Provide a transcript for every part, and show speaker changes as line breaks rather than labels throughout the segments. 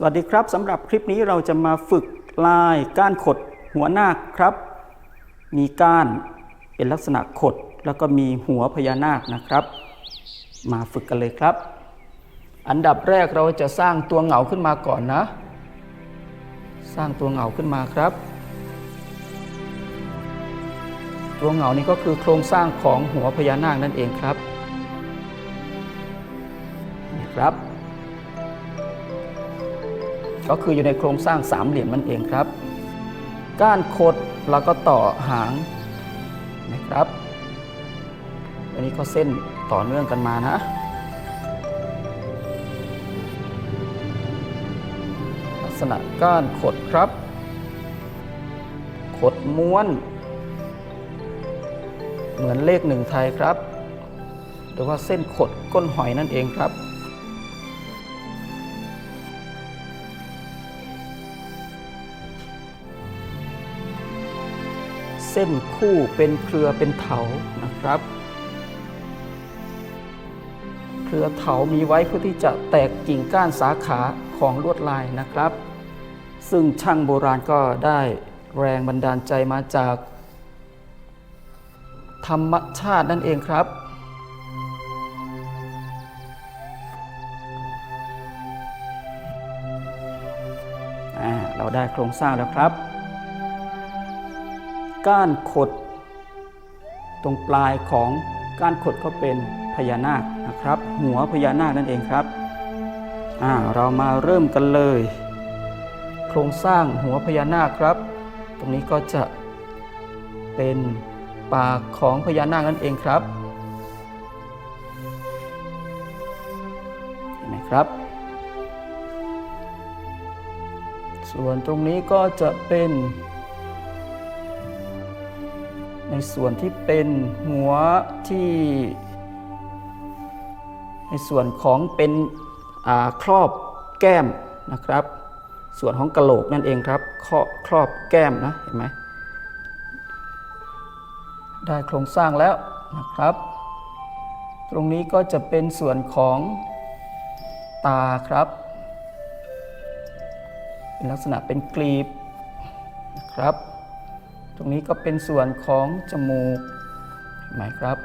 สวัสดีครับสำหรับคลิปนี้เราจะมาฝึกลายก้านขดหัวนาคครับ มีก้านเป็นลักษณะขด แล้วก็มีหัวพญานาคนะครับ มาฝึกกันเลยครับ อันดับแรกเราจะสร้างตัวเหงาขึ้นมาก่อนนะ สร้างตัวเหงาขึ้นมาครับ ตัวเหงานี้ก็คือโครงสร้างของหัวพญานาคนั่นเองครับนี่ครับ ก็คืออยู่ในโครงสร้างสามเหลี่ยมนั่นเองครับ ก้านคดแล้วก็ต่อหางนะครับ อันนี้ก็เส้นต่อเนื่องกันมานะลักษณะก้านขดครับขดม้วน เหมือนเลขหนึ่งไทยครับ หรือว่าเส้นขดก้นหอยนั่นเองครับ ส้นคู่เป็นเครือเป็นเถานะครับ เครือเถามีไว้เพื่อที่จะแตกกิ่งก้านสาขาของลวดลายนะครับ ซึ่งช่างโบราณก็ได้แรงบันดาลใจมาจาก ธรรมชาตินั่นเองครับเราได้โครงสร้างแล้วครับ ก้านขด ตรงปลายของก้านขดก็เป็นพญานาคนะครับ หัวพญานาคนั่นเองครับอ่าเรามาเริ่มกันเลย โครงสร้างหัวพญานาคครับ ตรงนี้ก็จะเป็นปากของพญานาคนั่นเองครับเห็นไหมครับ ส่วนตรงนี้ก็จะเป็น ในส่วนที่เป็นหัวที่ ในส่วนของเป็นอาครอบแก้มนะครับ ส่วนของกะโหลกนั่นเองครับครอบครอบแก้มนะเห็นไหมได้โครงสร้างแล้วนะครับ ตรงนี้ก็จะเป็นส่วนของตาครับ เป็นลักษณะเป็นกลีบนะครับ ตรงนี้ก็เป็นส่วนของจมูกเห็นไหมครับ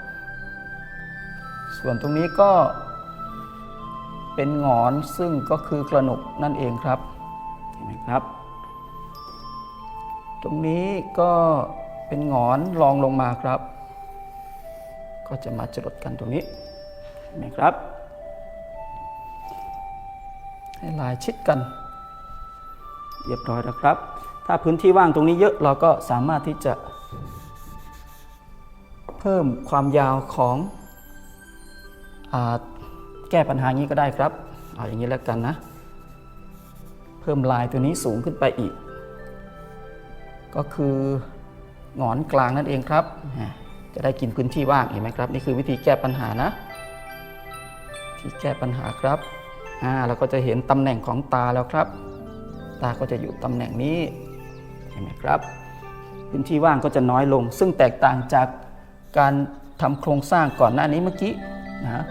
ส่วนตรงนี้ก็เป็นงอนซึ่งก็คือกระหนกนั่นเองครับเห็นไหมครับ ตรงนี้ก็เป็นงอนรองลงมาครับ ก็จะมาจรดกันตรงนี้เห็นไหมครับ ให้ลายชิดกันเรียบร้อยแล้วครับ ถ้าพื้นที่ว่างตรงนี้เยอะเราก็สามารถที่จะเพิ่มความยาวของอาแก้ปัญหานี้ก็ได้ครับ เอาอย่างนี้แล้วกันนะ เพิ่มลายตัวนี้สูงขึ้นไปอีก ก็คือหงอนกลางนั่นเองครับ จะได้กินพื้นที่ว่างเห็นไหมครับ นี่คือวิธีแก้ปัญหานะที่แก้ปัญหาครับอ่าเราก็จะเห็นตำแหน่งของตาแล้วครับ ตาก็จะอยู่ตำแหน่งนี้ เห็นไหมครับ พื้นที่ว่างก็จะน้อยลง ซึ่งแตกต่างจากการทำโครงสร้างก่อนหน้านี้เมื่อกี้นะ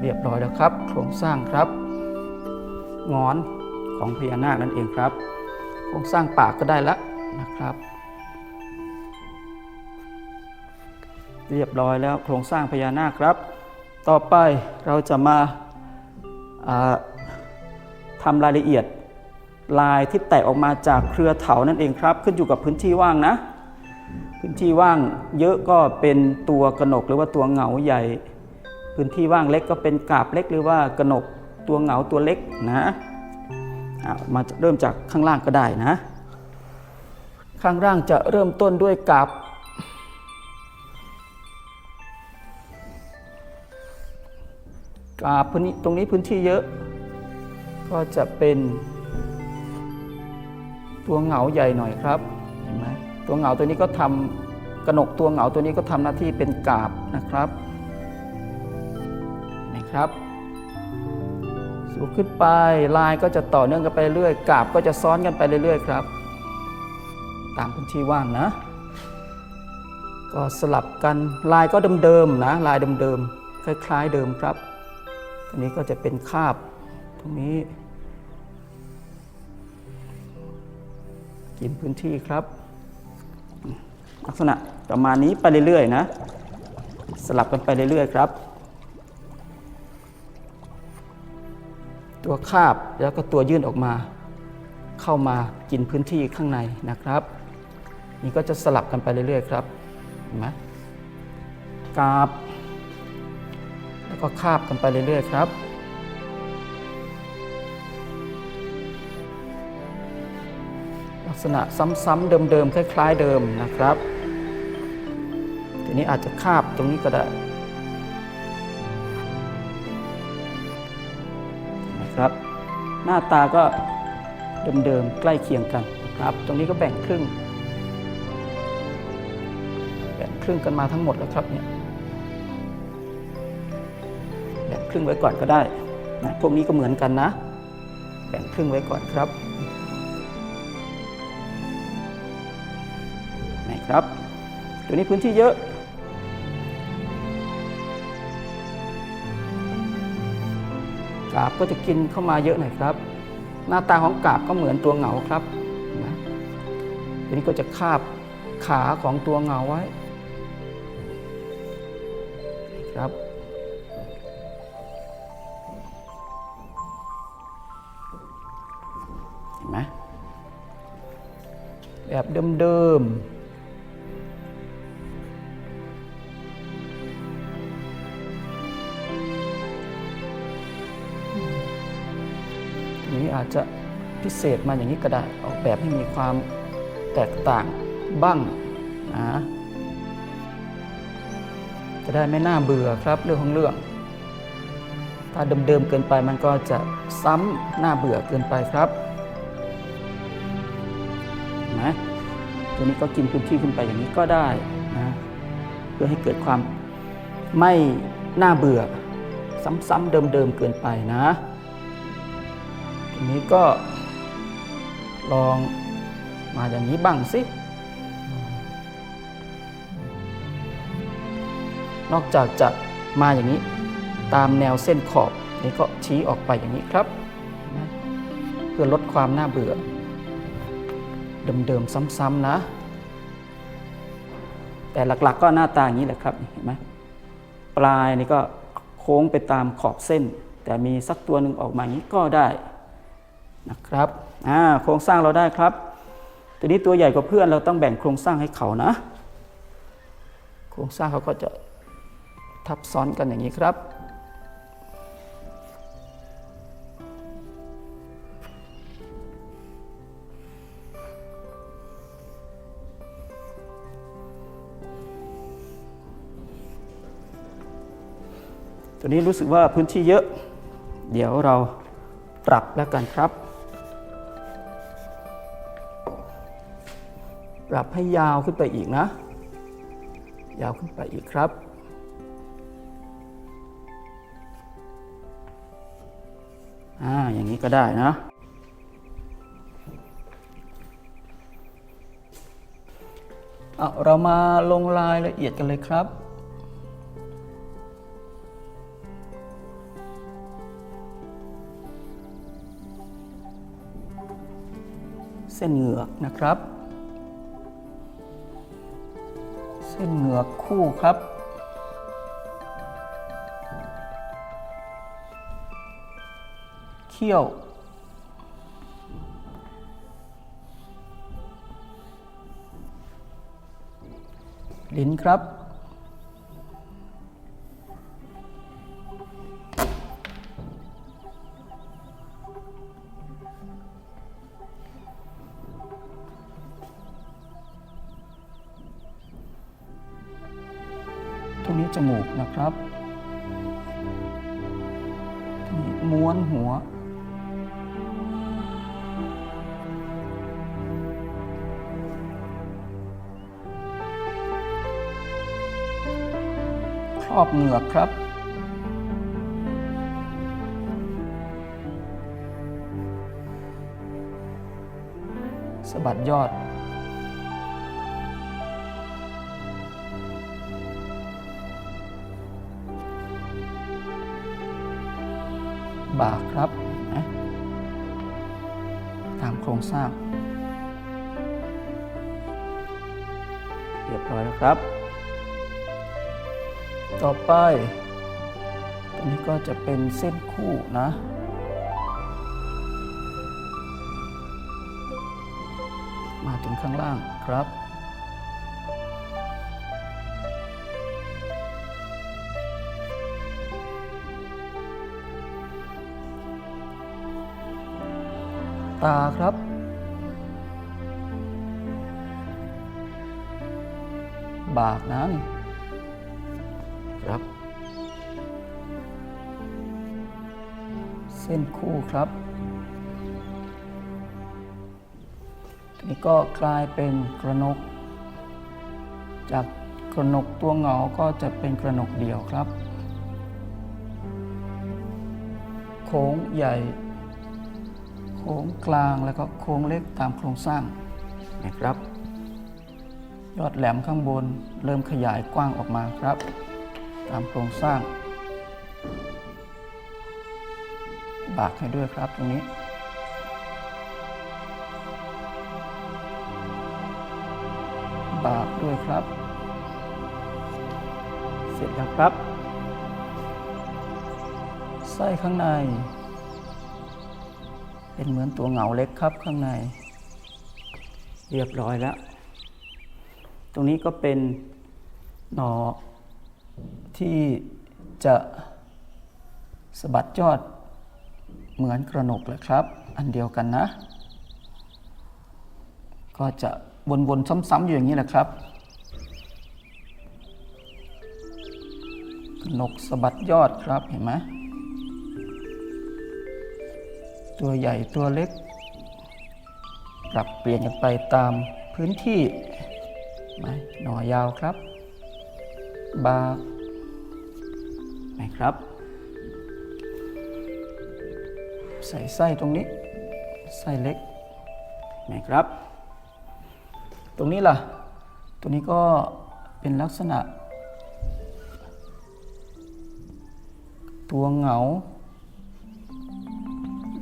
เรียบร้อยแล้วครับ โครงสร้างครับงอนของพญานาคนั่นเองครับ โครงสร้างปากก็ได้แล้วนะครับ เรียบร้อยแล้วโครงสร้างพญานาคครับ ต่อไปเราจะมา ทำรายละเอียดลายที่แตกออกมาจากเครือเถานั่นเองครับ ขึ้นอยู่กับพื้นที่ว่างนะ พื้นที่ว่างเยอะก็เป็นตัวกระหนกหรือว่าตัวเหงาใหญ่ พื้นที่ว่างเล็กก็เป็นกาบเล็กหรือว่ากระหนกตัวเหงาตัวเล็กนะอะมาเริ่มจากข้างล่างก็ได้นะ ข้างล่างจะเริ่มต้นด้วยกาบ พื้นตรงนี้พื้นที่เยอะ ก็จะเป็นตัวเหงาใหญ่หน่อยครับเห็นไหมตัวเหงาตัวนี้ก็ทำกระหนกตัวเหงาตัวนี้ก็ทำหน้าที่เป็นกาบนะครับเห็นไหมครับ สูงขึ้นไปลายก็จะต่อเนื่องกันไปเรื่อยกาบก็จะซ้อนกันไปเรื่อยๆครับ ตามพื้นที่ว่างนะ ก็สลับกันลายก็เดิมๆนะลายเดิมๆคล้าย ๆ เดิมครับ อันนี้ก็จะเป็นคาบตรงนี้ กินพื้นที่ครับ ลักษณะประมาณนี้ไปเรื่อยๆนะ สลับกันไปเรื่อยๆครับ ตัวคาบแล้วก็ตัวยื่นออกมา เข้ามากินพื้นที่ข้างในนะครับ นี่ก็จะสลับกันไปเรื่อยๆครับเห็นไหมกาบ ก็คาบกันไปเรื่อยๆครับลักษณะซ้ำๆเดิมๆคล้าย ๆ เดิมนะครับ ทีนี้อาจจะคาบตรงนี้ก็ได้นะครับ หน้าตาก็เดิมๆใกล้เคียงกันนะครับ ตรงนี้ก็แบ่งครึ่ง แบ่งครึ่งกันมาทั้งหมดแล้วครับเนี่ย ครึ่งไว้ก่อนก็ได้นะพวกนี้ก็เหมือนกันนะ แบ่งครึ่งไว้ก่อนครับนะครับตัวนี้พื้นที่เยอะกาบก็จะกินเข้ามาเยอะหน่อยครับ หน้าตาของกาบก็เหมือนตัวเหงาครับนะตัวนี้ก็จะคาบขาของตัวเหงาไว้ครับ แบบเดิมๆนี้อาจจะพิเศษมาอย่างนี้ก็ได้ออกแบบให้มีความแตกต่างบ้างนะจะได้ไม่น่าเบื่อครับเรื่องของเรื่อง ถ้าเดิมๆเกินไปมันก็จะซ้ำน่าเบื่อเกินไปครับ ตัวนี้ก็กินพื้นที่ขึ้นไปอย่างนี้ก็ได้นะเพื่อให้เกิดความไม่น่าเบื่อซ้ำๆเดิมๆเกินไปนะทีนี้ก็ลองมาอย่างนี้บ้างสิ นอกจากจะมาอย่างนี้ตามแนวเส้นขอบนี่ก็ชี้ออกไปอย่างนี้ครับ เพื่อลดความน่าเบื่อ เดิมๆซ้ำๆนะ แต่หลักๆก็หน้าตาอย่างนี้แหละครับเห็นไหมปลายนี่ก็โค้งไปตามขอบเส้น แต่มีสักตัวหนึ่งออกมาอย่างนี้ก็ได้นะครับอ่าโครงสร้างเราได้ครับตัวนี้ตัวใหญ่กว่าเพื่อนเราต้องแบ่งโครงสร้างให้เขานะ โครงสร้างเขาก็จะทับซ้อนกันอย่างนี้ครับ ตัวนี้รู้สึกว่าพื้นที่เยอะ เดี๋ยวเราปรับแล้วกันครับ ปรับให้ยาวขึ้นไปอีกนะ ยาวขึ้นไปอีกครับ อ่า อย่างนี้ก็ได้นะเอาเรามาลงรายละเอียดกันเลยครับ ส้นเหงือกนะครับ เส้นเหงือกคู่ครับ เขี้ยวลิ้นครับ เหงือกครับ สะบัดยอด บ่าครับนะตามโครงสร้าง เรียบร้อยแล้วครับ ต่อไปตรงนี้ก็จะเป็นเส้นคู่นะมาถึงข้างล่างครับ ตาครับ บากนั้น ส้นคู่ครับนี้ก็กลายเป็นกระนก จากกระนกตัวเหงาก็จะเป็นกระนกเดี่ยวครับ โค้งใหญ่ โค้งกลางแล้วก็โค้งเล็กตามโครงสร้างนะครับ ยอดแหลมข้างบนเริ่มขยายกว้างออกมาครับ ตามโครงสร้าง บากให้ด้วยครับตรงนี้บากด้วยครับ เสร็จแล้วครับ ไส้ข้างใน เป็นเหมือนตัวเหงาเล็กครับข้างใน เรียบร้อยแล้ว ตรงนี้ก็เป็นหนอที่จะสะบัดยอด เหมือนกระหนกเลยครับ อันเดียวกันนะ ก็จะวนๆซ้ำๆอยู่อย่างนี้แหละครับกระหนกสะบัดยอดครับเห็นไหมตัวใหญ่ตัวเล็ก ปรับเปลี่ยนกันไปตามพื้นที่ไหมหน่อยาวครับ บาไหมครับ ใส่ไส้ตรงนี้ ไส้เล็กไหมครับ ตรงนี้ล่ะตรงนี้ก็เป็นลักษณะ ตัวเหงา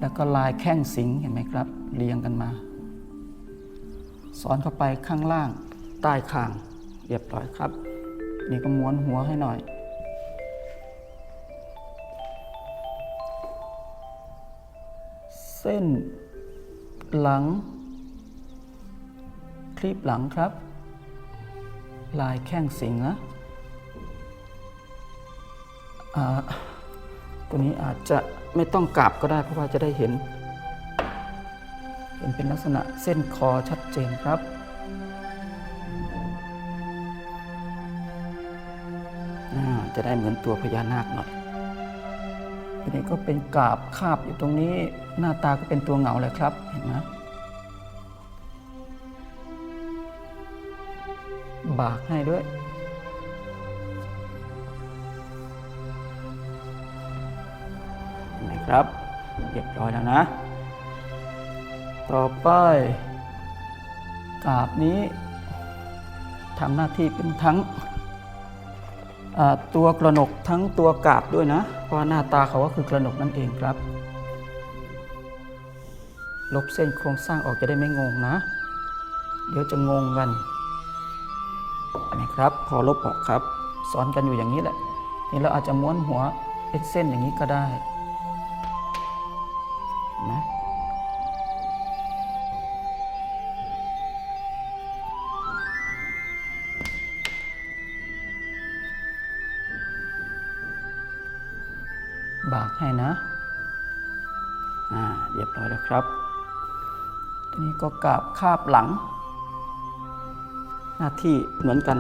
แล้วก็ลายแข้งสิงเห็นไหมครับ เรียงกันมาซ้อนเข้าไปข้างล่างใต้คาง เรียบร้อยครับ นี่ก็ม้วนหัวให้หน่อย ส้น หลัง คลีบหลังครับ ลายแข้งสิงนะตัวนี้อาจจะไม่ต้องกราบก็ได้เพราะว่าจะได้เห็น เห็นเป็นลักษณะเส้นคอชัดเจนครับจะได้เหมือนตัวพญานาคหน่อย ทีนี้ก็เป็นกาบคาบอยู่ตรงนี้หน้าตาก็เป็นตัวเหงาเลยครับเห็นไหมบากให้ด้วย เห็นไหมครับเรียบร้อยแล้วนะ ต่อไปกาบนี้ทำหน้าที่เป็นทั้ง ตัวกระหนกทั้งตัวกาบด้วยนะ เพราะหน้าตาเขาก็คือกระหนกนั่นเองครับ ลบเส้นโครงสร้างออกจะได้ไม่งงนะ เดี๋ยวจะงงกันนะครับ พอลบออกครับซ้อนกันอยู่อย่างนี้แหละนี่เราอาจจะม้วนหัวเป็นเส้นอย่างนี้ก็ได้ ก็กราบคาบหลัง หน้าที่เหมือนกัน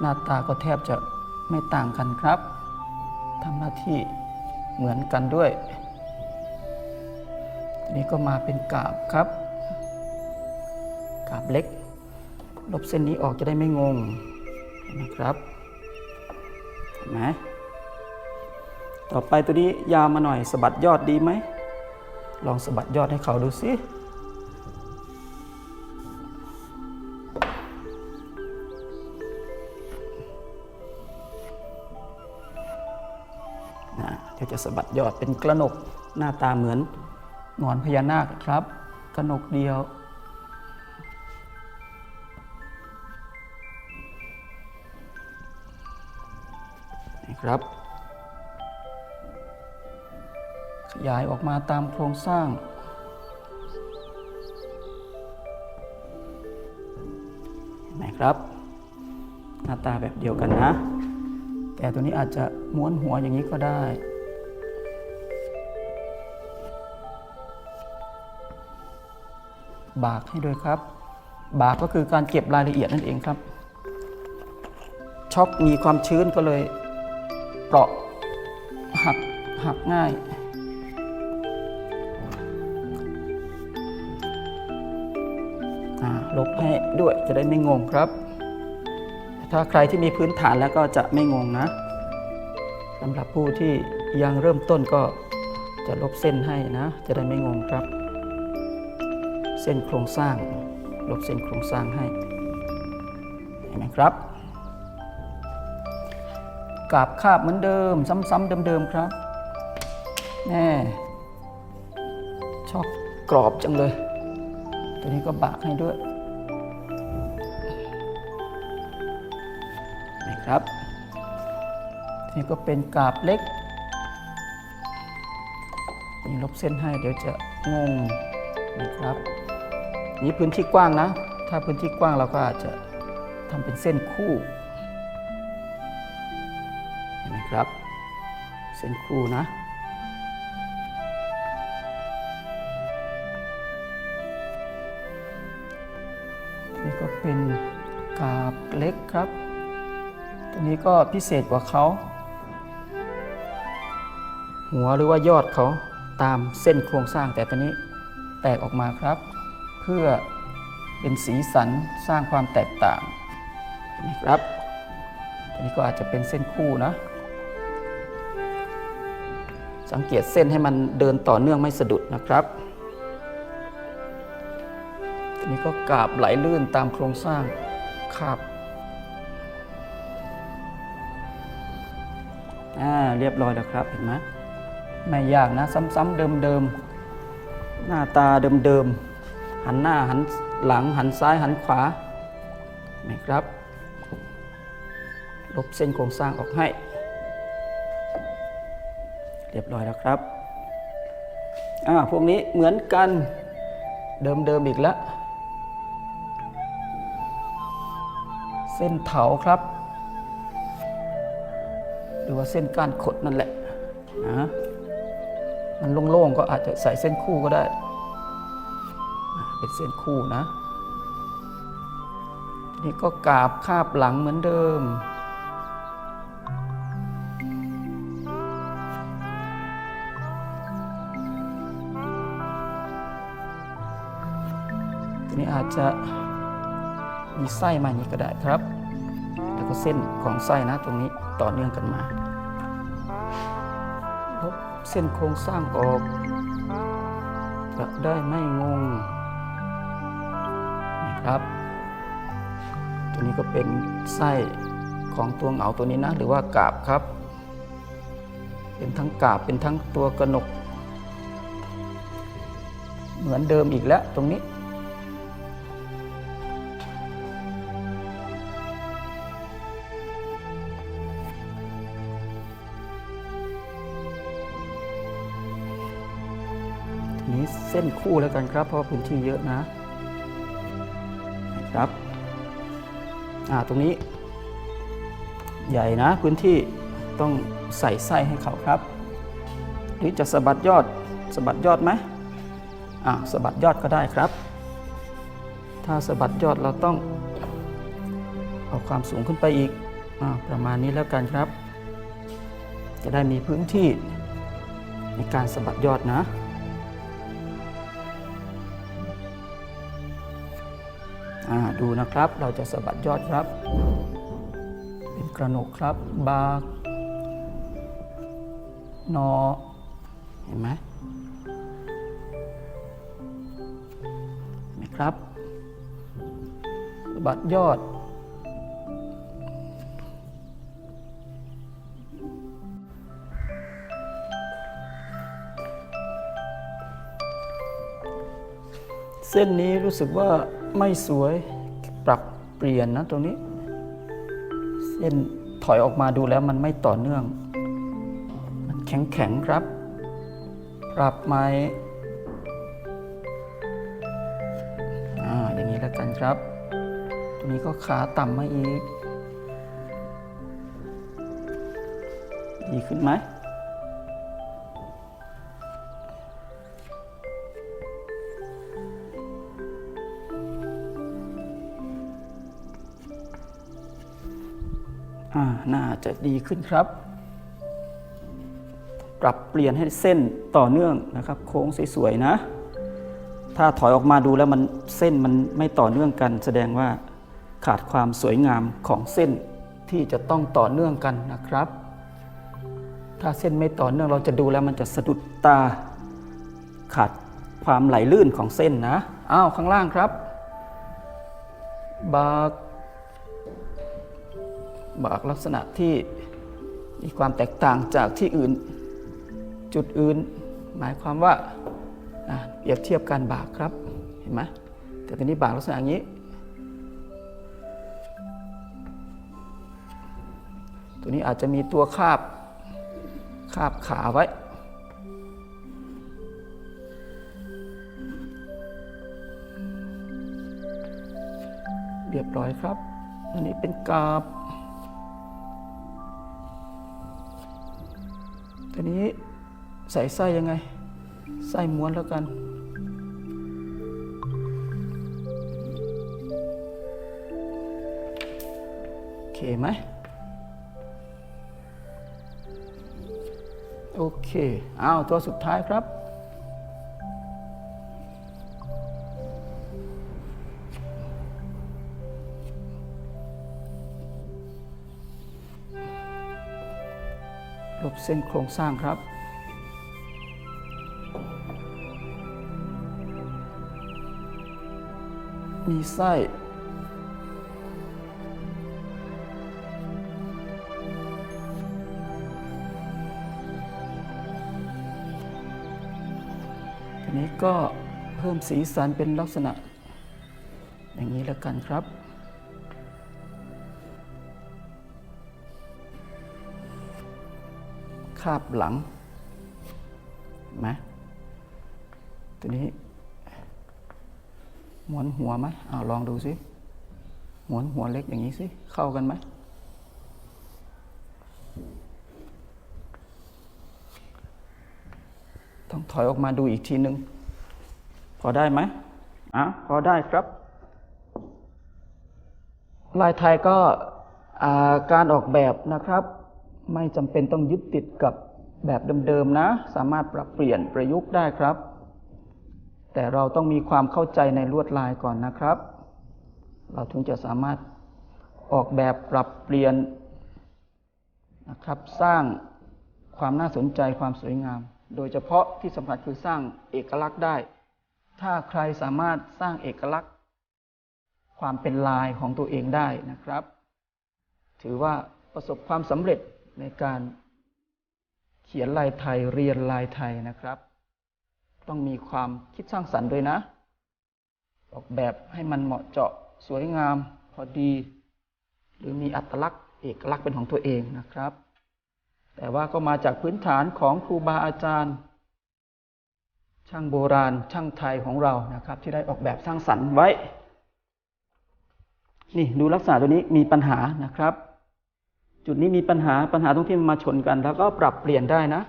หน้าตาก็แทบจะไม่ต่างกันครับทำหน้าที่เหมือนกันด้วยทีนี้ก็มาเป็นกราบครับกราบเล็ก ลบเส้นนี้ออกจะได้ไม่งงนไหมครับเห็นไหมต่อไปตัวนี้ยาวมาหน่อยสะบัดยอดดีไหม ลองสะบัดยอดให้เขาดูสิ สะบัดยอดเป็นกระหนกหน้าตาเหมือนงอนพญานาคครับกระหนกเดียว นี่ครับ ขยายออกมาตามโครงสร้างเห็นไหมครับ หน้าตาแบบเดียวกันนะ แต่ตัวนี้อาจจะม้วนหัวอย่างนี้ก็ได้ บากให้ด้วยครับ บากก็คือการเก็บรายละเอียดนั่นเองครับ ช็อกมีความชื้นก็เลยเปราะหักหักง่าย ลบให้ด้วยจะได้ไม่งงครับ ถ้าใครที่มีพื้นฐานแล้วก็จะไม่งงนะสำหรับผู้ที่ยังเริ่มต้นก็จะลบเส้นให้นะ จะได้ไม่งงครับ เส้นโครงสร้าง ลบเส้นโครงสร้างให้เห็นไหมครับ กราบคาบเหมือนเดิม ซ้ำๆเดิมๆครับแน่ชอบกรอบจังเลย ตัวนี้ก็บากให้ด้วยนี่ครับทีนี้ก็เป็นกาบเล็กนี่ลบเส้นให้เดี๋ยวจะงงนะครับ นี่พื้นที่กว้างนะ ถ้าพื้นที่กว้างเราก็อาจจะทำเป็นเส้นคู่เห็นไหมครับ เส้นคู่นะนี่ก็เป็นกาบเล็กครับ ตัวนี้ก็พิเศษกว่าเขาหัวหรือว่ายอดเขาตามเส้นโครงสร้างแต่ตัวนี้แตกออกมาครับ เพื่อเป็นสีสันสร้างความแตกต่างเห็นไหมครับตัวนี้ก็อาจจะเป็นเส้นคู่นะ สังเกตเส้นให้มันเดินต่อเนื่องไม่สะดุดนะครับตัวนี้ก็กาบไหลลื่นตามโครงสร้างคาบอ่าเรียบร้อยแล้วครับเห็นไหมไม่ยากนะ ซ้ำๆเดิมๆ หน้าตาเดิมๆ หันหน้าหันหลังหันซ้ายหันขวานไหมครับ ลบเส้นโครงสร้างออกให้ เรียบร้อยแล้วครับอ่าพวกนี้เหมือนกันเดิมๆอีกแล้ว เส้นเถาครับ หรือว่าเส้นก้านขดนั่นแหละนะมันโล่งๆก็อาจจะใส่เส้นคู่ก็ได้ เป็นเส้นคู่นะทีนี้ก็กราบคาบหลังเหมือนเดิม ทีนี้อาจจะมีไส้มาอย่างนี้ก็ได้ครับ แล้วก็เส้นของไส้นะตรงนี้ต่อเนื่องกันมาลบเส้นโครงสร้างออกจะได้ไม่งง ครับ ตัวนี้ก็เป็นไส้ของตัวเหงาตัวนี้นะ หรือว่ากาบครับ เป็นทั้งกาบเป็นทั้งตัวกระหนก เหมือนเดิมอีกแล้วตรงนี้นี้เส้นคู่แล้วกันครับ เพราะว่าพื้นที่เยอะนะ ครับอ่าตรงนี้ ใหญ่นะพื้นที่ต้องใส่ไส้ให้เขาครับ หรือจะสะบัดยอดสะบัดยอดไหมอ่าสะบัดยอดก็ได้ครับ ถ้าสะบัดยอดเราต้องเอาความสูงขึ้นไปอีกอาประมาณนี้แล้วกันครับ จะได้มีพื้นที่ในการสะบัดยอดนะ ดูนะครับ เราจะสะบัดยอดครับ เป็นกระหนกครับบากนอเห็นไหมเห็นไหมครับสะบัดยอดเส้นนี้รู้สึกว่าไม่สวย ปรับเปลี่ยนนะตรงนี้ เส้นถอยออกมาดูแล้วมันไม่ต่อเนื่อง มันแข็งแข็งครับ ปรับไหมอ่าอย่างนี้แล้วกันครับ ตรงนี้ก็ขาต่ำมาอีก ดีขึ้นไหม น่าจะดีขึ้นครับ ปรับเปลี่ยนให้เส้นต่อเนื่องนะครับ โค้งสวยๆนะ ถ้าถอยออกมาดูแล้วมันเส้นมันไม่ต่อเนื่องกัน แสดงว่าขาดความสวยงามของเส้นที่จะต้องต่อเนื่องกันนะครับ ถ้าเส้นไม่ต่อเนื่องเราจะดูแล้วมันจะสะดุดตา ขาดความไหลลื่นของเส้นนะ อ้าวข้างล่างครับ บาก บากลักษณะที่มีความแตกต่างจากที่อื่น จุดอื่น หมายความว่าเปรียบเทียบการบากครับเห็นไหมแต่ทีนี้บากลักษณะอย่างนี้ ตัวนี้อาจจะมีตัวคาบคาบขาไว้เรียบร้อยครับ อันนี้เป็นกาบ ทีนี้ใส่ไส้ยังไง ไส้ม้วนแล้วกัน โอเคไหม โอเค อ้าว ตัวสุดท้ายครับ เส้นโครงสร้างครับ มีไส้ทีนี้ก็เพิ่มสีสันเป็นลักษณะ อย่างนี้แล้วกันครับ คาบหลังไหมตัวนี้หมวนหัวไหมอ้าวลองดูสิหมวนหัวเล็กอย่างนี้สิ เข้ากันไหมต้องถอยออกมาดูอีกทีหนึ่งพอได้ไหมอะพอได้ครับ ลายไทยก็การออกแบบนะครับ ไม่จำเป็นต้องยึดติดกับแบบเดิมๆนะ สามารถปรับเปลี่ยนประยุกต์ได้ครับ แต่เราต้องมีความเข้าใจในลวดลายก่อนนะครับ เราถึงจะสามารถออกแบบปรับเปลี่ยนนะครับ สร้างความน่าสนใจความสวยงาม โดยเฉพาะที่สำคัญคือสร้างเอกลักษณ์ได้ ถ้าใครสามารถสร้างเอกลักษณ์ ความเป็นลายของตัวเองได้นะครับ ถือว่าประสบความสำเร็จ ในการเขียนลายไทยเรียนลายไทยนะครับ ต้องมีความคิดสร้างสรรค์ด้วยนะ ออกแบบให้มันเหมาะเจาะสวยงามพอดี หรือมีอัตลักษณ์เอกลักษณ์เป็นของตัวเองนะครับ แต่ว่าก็มาจากพื้นฐานของครูบาอาจารย์ ช่างโบราณช่างไทยของเรานะครับ ที่ได้ออกแบบสร้างสรรค์ไว้ นี่ดูลักษณะตัวนี้มีปัญหานะครับ จุดนี้มีปัญหาปัญหาตรงที่มันมาชนกัน แล้วก็ปรับเปลี่ยนได้นะ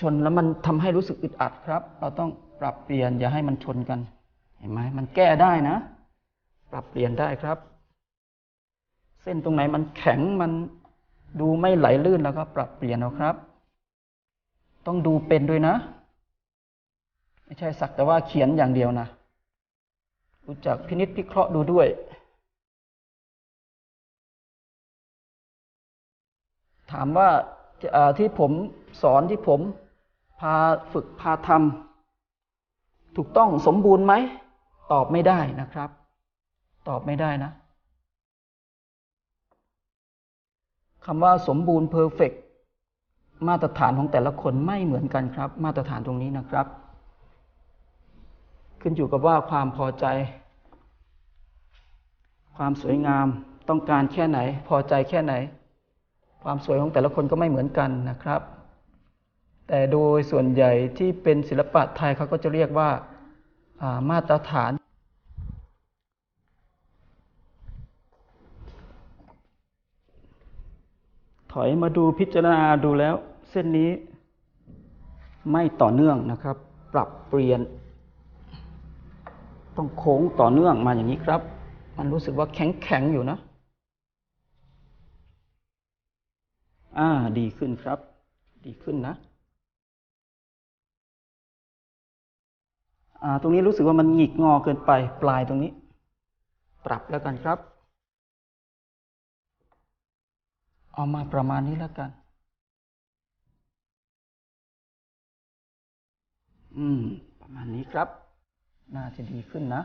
ชนแล้วมันทำให้รู้สึกอึดอัดครับ เราต้องปรับเปลี่ยนอย่าให้มันชนกัน เห็นไหมมันแก้ได้นะ ปรับเปลี่ยนได้ครับ เส้นตรงไหนมันแข็งมันดูไม่ไหลลื่นแล้วก็ปรับเปลี่ยนเอาครับ ต้องดูเป็นด้วยนะ ไม่ใช่สักแต่ว่าเขียนอย่างเดียวนะ รู้จักพินิษพิเคราะห์ดูด้วย ถามว่าที่ผมสอนที่ผมพาฝึกพาทำถูกต้องสมบูรณ์ไหม ตอบไม่ได้นะครับ ตอบไม่ได้นะคำว่าสมบูรณ์เพอร์เฟกมาตรฐานของแต่ละคนไม่เหมือนกันครับ มาตรฐานตรงนี้นะครับ ขึ้นอยู่กับว่าความพอใจ ความสวยงามต้องการแค่ไหน พอใจแค่ไหน ความสวยของแต่ละคนก็ไม่เหมือนกันนะครับ แต่โดยส่วนใหญ่ที่เป็นศิลปะไทยเขาก็จะเรียกว่าามาตรฐาน ถอยมาดูพิจารณาดูแล้ว เส้นนี้ไม่ต่อเนื่องนะครับ ปรับเปลี่ยน ต้องโค้งต่อเนื่องมาอย่างนี้ครับ มันรู้สึกว่าแข็งแข็งอยู่นะ อ่า ดีขึ้นครับ ดีขึ้นนะ อ่า ตรงนี้รู้สึกว่ามันหงิกงอเกินไปปลายตรงนี้ ปรับแล้วกันครับ เอามาประมาณนี้แล้วกัน อืม ประมาณนี้ครับ น่าจะดีขึ้นนะ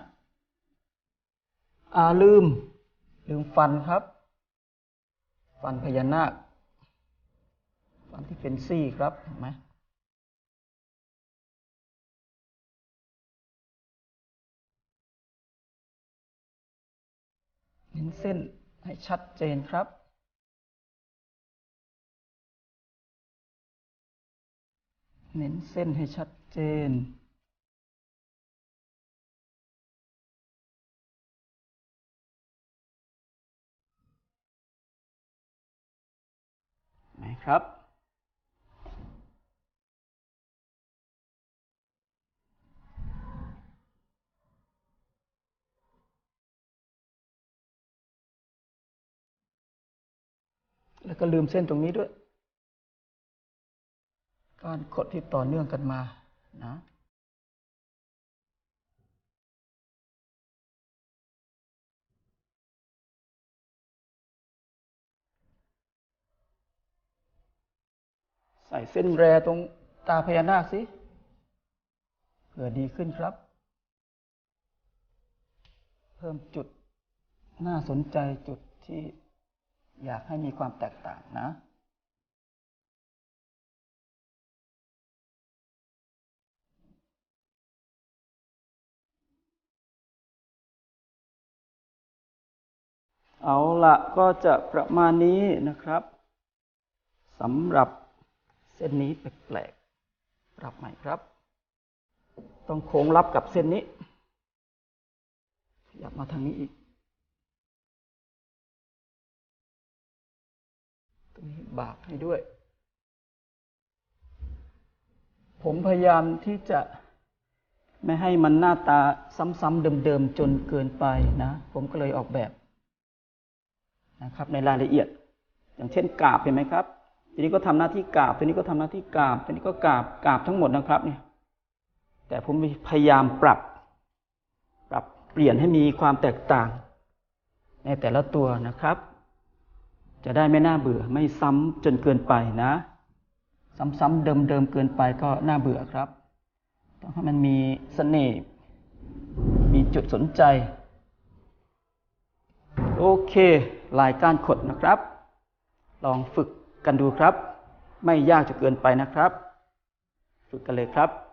อ่าลืม ลืมฟันครับ ฟันพญานาค ฟันที่เป็นซี่ครับเห็นไหมเน้นเส้นให้ชัดเจนครับ เน้นเส้นให้ชัดเจนไหนครับ แล้วก็ลืมเส้นตรงนี้ด้วย การกดที่ต่อเนื่องกันมานะใส่เส้นแรตรงตาพญานาคสิเผื่อดีขึ้นครับ เพิ่มจุดน่าสนใจจุดที่ อยากให้มีความแตกต่างนะเอาละก็จะประมาณนี้นะครับสำหรับเส้นนี้แปลกๆปรับใหม่ครับ ต้องโค้งรับกับเส้นนี้ขยับมาทางนี้อีก ตรงนี้บากให้ด้วย ผมพยายามที่จะไม่ให้มันหน้าตาซ้ำๆเดิมๆจนเกินไปนะ ผมก็เลยออกแบบนะครับในรายละเอียด อย่างเช่นกาบเห็นไหมครับทีนี้ก็ทำหน้าที่กาบทีนี้ก็ทำหน้าที่กาบทีนี้ก็กาบกาบทั้งหมดนะครับเนี่ย แต่ผมพยายามปรับ ปรับเปลี่ยนให้มีความแตกต่าง ในแต่ละตัวนะครับ จะได้ไม่น่าเบื่อไม่ซ้ำจนเกินไปนะ ซ้ำๆเดิมๆเกินไปก็น่าเบื่อครับ ต้องให้มันมีเสน่ห์มีจุดสนใจ โอเคลายก้านขดนะครับ ลองฝึกกันดูครับ ไม่ยากจะเกินไปนะครับ ฝึกกันเลยครับ